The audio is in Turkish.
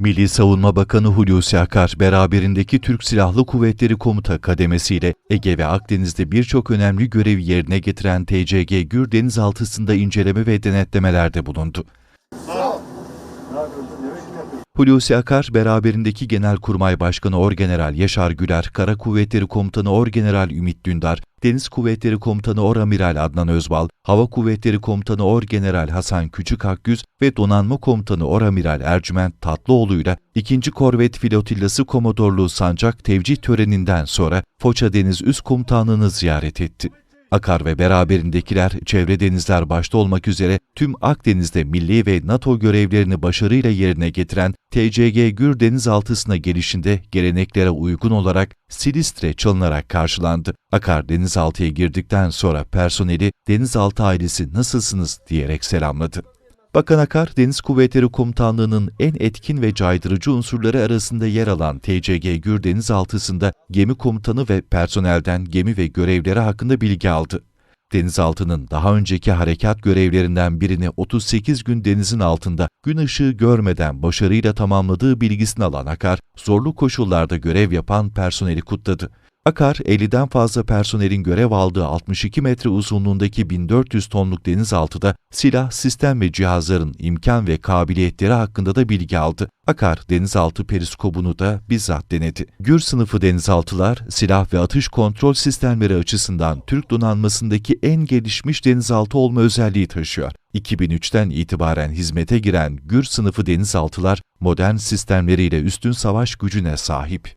Milli Savunma Bakanı Hulusi Akar, beraberindeki Türk Silahlı Kuvvetleri Komuta kademesiyle Ege ve Akdeniz'de birçok önemli görevi yerine getiren TCG Gür denizaltısında inceleme ve denetlemelerde bulundu. Hulusi Akar, beraberindeki Genelkurmay Başkanı Orgeneral Yaşar Güler, Kara Kuvvetleri Komutanı Orgeneral Ümit Dündar, Deniz Kuvvetleri Komutanı Oramiral Adnan Özbal, Hava Kuvvetleri Komutanı Orgeneral Hasan Küçük Akgüz ve Donanma Komutanı Oramiral Ercüment Tatlıoğlu'yla 2. Korvet Filotillası Komodorluğu Sancak Tevcih töreninden sonra Foça Deniz Üst Komutanlığı'nı ziyaret etti. Akar ve beraberindekiler çevre denizler başta olmak üzere tüm Akdeniz'de milli ve NATO görevlerini başarıyla yerine getiren TCG Gür denizaltısına gelişinde geleneklere uygun olarak Silistre çalınarak karşılandı. Akar denizaltıya girdikten sonra personeli denizaltı ailesi nasılsınız diyerek selamladı. Bakan Akar, Deniz Kuvvetleri Komutanlığı'nın en etkin ve caydırıcı unsurları arasında yer alan TCG Gür denizaltısında gemi komutanı ve personelden gemi ve görevleri hakkında bilgi aldı. Denizaltının daha önceki harekat görevlerinden birini 38 gün denizin altında gün ışığı görmeden başarıyla tamamladığı bilgisini alan Akar, zorlu koşullarda görev yapan personeli kutladı. Akar, 50'den fazla personelin görev aldığı 62 metre uzunluğundaki 1400 tonluk denizaltıda silah, sistem ve cihazların imkan ve kabiliyetleri hakkında da bilgi aldı. Akar, denizaltı periskobunu da bizzat denedi. Gür sınıfı denizaltılar, silah ve atış kontrol sistemleri açısından Türk donanmasındaki en gelişmiş denizaltı olma özelliği taşıyor. 2003'ten itibaren hizmete giren Gür sınıfı denizaltılar, modern sistemleriyle üstün savaş gücüne sahip.